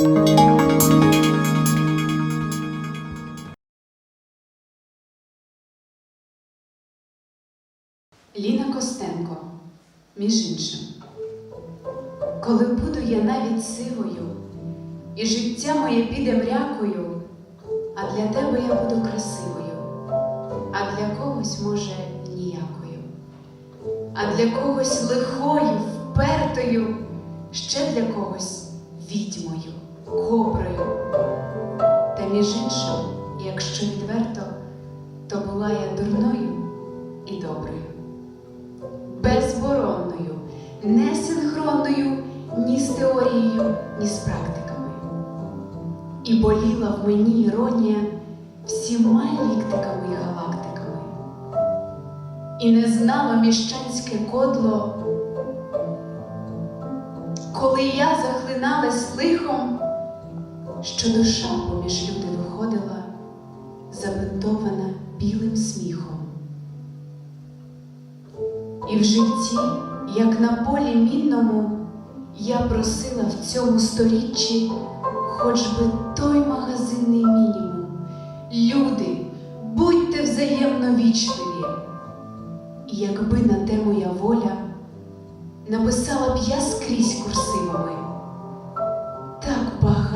Ліна Костенко, між іншим. Коли буду я навіть сивою, і життя моє піде мрякою, а для тебе я буду красивою, а для когось, може, ніякою, а для когось лихою, впертою, ще для когось відьмою, коброю. Та між іншим, якщо відверто, то була я дурною і доброю безборонною, не синхронною ні з теорією, ні з практиками. І боліла в мені іронія всіма ліктиками і галактиками. І не знала міщанське кодло, коли я захлиналась лихом, що душа поміж люди виходила, забинтована білим сміхом. І в житті, як на полі мінному, я просила в цьому сторіччі хоч би той магазинний мінімум. Люди, будьте взаємно вічливі. І якби на те моя воля, написала б я скрізь курсивами.